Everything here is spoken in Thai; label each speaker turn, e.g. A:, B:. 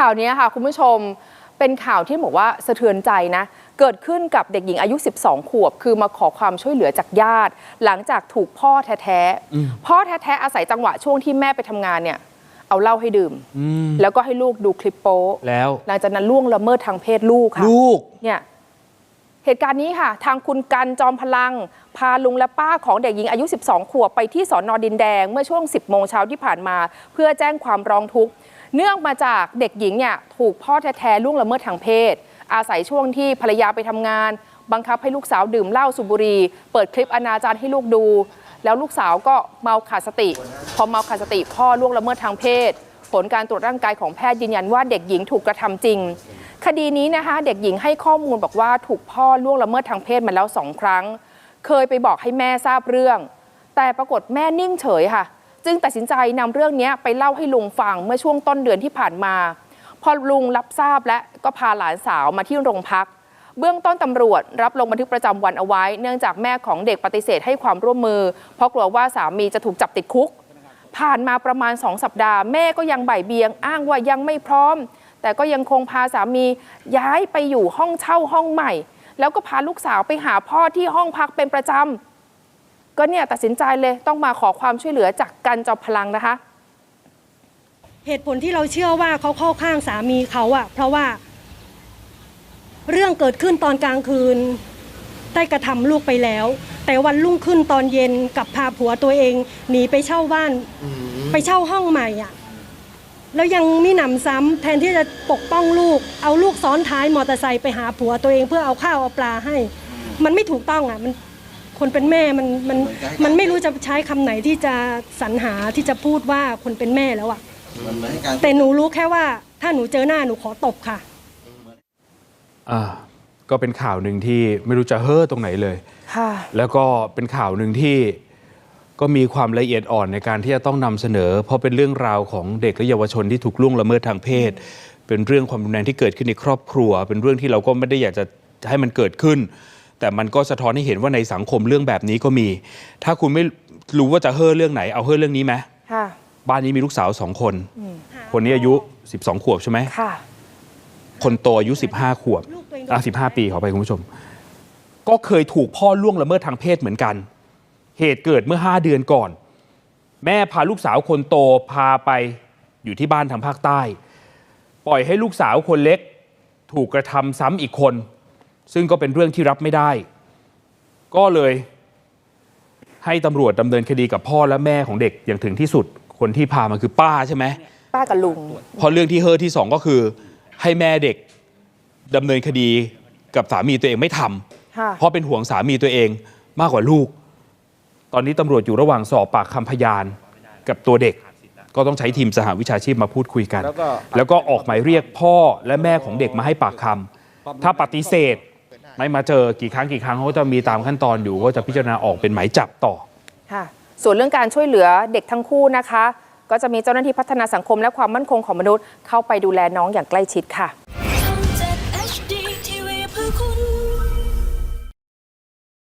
A: ข่าวนี้ค่ะคุณผู้ชมเป็นข่าวที่บอกว่าสะเทือนใจนะ เกิดขึ้นกับเด็กหญิงอายุ 12 ขวบ คือมาขอความช่วยเหลือจากญาติ หลังจากถูกพ่อแท้ๆ พ่อแท้ๆ อาศัยจังหวะช่วงที่แม่ไปทำงานเนี่ย เอาเหล้าให้ดื่ม
B: อืม
A: แล้วก็ให้ลูกดูคลิปโป๊
B: แล้ว
A: หลังจากนั้นล่วงละเมิดทางเพศลูกค่ะ
B: ลูก
A: เนี่ย เหตุการณ์นี้ค่ะ ทางคุณกันจอมพลัง พาลุงและป้าของเด็กหญิงอายุ 12 ขวบไปที่สอนอดินแดง เมื่อช่วง 10 โมงเช้าที่ผ่านมา เพื่อแจ้งความร้องทุกข์ เนื่องมาจากเด็กหญิงเนี่ยถูกพ่อแท้ๆล่วงละเมิดทางเพศ อาศัยช่วงที่ภรรยาไปทำงาน บังคับให้ลูกสาวดื่มเหล้าสูบบุหรี่เปิดคลิปอนาจารให้ลูกดู แล้วลูกสาวก็เมาขาดสติ พอเมาขาดสติพ่อล่วงละเมิดทางเพศ ผลการตรวจร่างกายของแพทย์ยืนยันว่าเด็กหญิงถูกกระทำจริง ดีนี้นะคะเด็กหญิงให้ข้อมูลบอกว่าถูกพ่อล่วงละเมิดทางเพศมาแล้วสองครั้ง เคยไปบอกให้แม่ทราบเรื่อง แต่ปรากฏแม่นิ่งเฉยค่ะ จึงตัดสินใจนำเรื่องนี้ไปเล่าให้ลุงฟังเมื่อช่วงต้นเดือนที่ผ่านมา พอลุงรับทราบและก็พาหลานสาวมาที่โรงพัก เบื้องต้นตำรวจรับลงบันทึกประจำวันเอาไว้ เนื่องจากแม่ของเด็กปฏิเสธให้ความร่วมมือ เพราะกลัวว่าสามีจะถูกจับติดคุก ผ่านมาประมาณ2สัปดาห์แม่ก็ยังบ่ายเบียง อ้างว่ายังไม่พร้อม แต่ก็ยังคงพาสามีย้ายไปอยู่ห้องเช่าห้องใหม่ แล้วก็พาลูกสาวไปหาพ่อที่ห้องพักเป็นประจำก็เนี่ยตัดสินใจเลยต้องมาขอความช่วยเหลือจากกันจอมพลังนะคะ
C: เหตุผลที่เราเชื่อว่าเขาเข้าข้างสามีเขาอะเพราะว่า เรื่องเกิดขึ้นตอนกลางคืนได้กระทำลูกไปแล้ว แต่วันรุ่งขึ้นตอนเย็นกลับพาผัวตัวเองหนีไปเช่าบ้าน ไปเช่าห้องใหม่อะ แล้วยังมีหนำซ้ำแทนที่จะปกป้องลูก เอาลูกซ้อนท้ายมอเตอร์ไซค์ไปหาผัวตัวเองเพื่อเอาข้าวเอาปลาให้ มันไม่ถูกต้องอะมันคนเป็นแม่มันมันมันไม่รู้จะใช้คำไหนที่จะสรรหาที่จะพูดว่าคนเป็นแม่แล้วอะ
D: มันเหมือนการ
C: แต่หนูรู้แค่ว่า ถ้าหนูเจอหน้าหนูขอตบค่ะ
B: อ่าก็เป็นข่าวหนึ่งที่ไม่รู้จะเฮ้อตรงไหนเลย
A: ค่ะ
B: แล้วก็เป็นข่าวหนึ่งที่ ก็มีความละเอียดอ่อนในการที่จะต้องนำเสนอ เพราะเป็นเรื่องราวของเด็กและเยาวชนที่ถูกล่วงละเมิดทางเพศ เป็นเรื่องความรุนแรงที่เกิดขึ้นในครอบครัว เป็นเรื่องที่เราก็ไม่ได้อยากจะให้มันเกิดขึ้น แต่มันก็สะท้อนให้เห็นว่าในสังคมเรื่องแบบนี้ก็มี ถ้าคุณไม่รู้ว่าจะเฮ้อเรื่องไหนเอาเฮ้อเรื่องนี้ไหม
A: ค่ะ
B: บ้านนี้มีลูกสาวสองคน คนนี้อายุ 12 ขวบใช่ไหม
A: ค่ะ
B: คนโตอายุ 15 ขวบ
C: ลูกตัวเองโดน
B: อะ15 ปีขอไปคุณผู้ชม ก็เคยถูกพ่อล่วงละเมิดทางเพศเหมือนกัน เหตุเกิดเมื่อ 5 เดือนก่อน แม่พาลูกสาวคนโตพาไปอยู่ที่บ้านทางภาคใต้ ปล่อยให้ลูกสาวคนเล็กถูกกระทำซ้ำอีกคน ซึ่งก็เป็นเรื่องที่รับไม่ได้ ก็เลยให้ตำรวจดำเนินคดีกับพ่อและแม่ของเด็กอย่างถึงที่สุด คนที่พามาคือป้าใช่ไหม
A: ป้ากับลุง
B: เพราะเรื่องที่เฮอที่สองก็คือ ให้แม่เด็กดำเนินคดีกับสามีตัวเองไม่ทำ
A: ค่ะ
B: เพราะเป็นห่วงสามีตัวเองมากกว่าลูก ตอนนี้ตำรวจอยู่ระหว่างสอบปากคำพยานกับตัวเด็ก ก็ต้องใช้ทีมสหวิชาชีพมาพูดคุยกัน
D: แล้วก็
B: แล้วก็ออกหมายเรียกพ่อและแม่ของเด็กมาให้ปากคำถ้าปฏิเสธไม่มาเจอกี่ครั้งกี่ครั้งเขาก็จะมีตามขั้นตอนอยู่ก็จะพิจารณาออกเป็นหมายจับต่อ
A: ค่ะส่วนเรื่องการช่วยเหลือเด็กทั้งคู่นะคะ ก็จะมีเจ้าหน้าที่พัฒนาสังคมและความมั่นคงของมนุษย์เข้าไปดูแลน้องอย่างใกล้ชิดค่ะ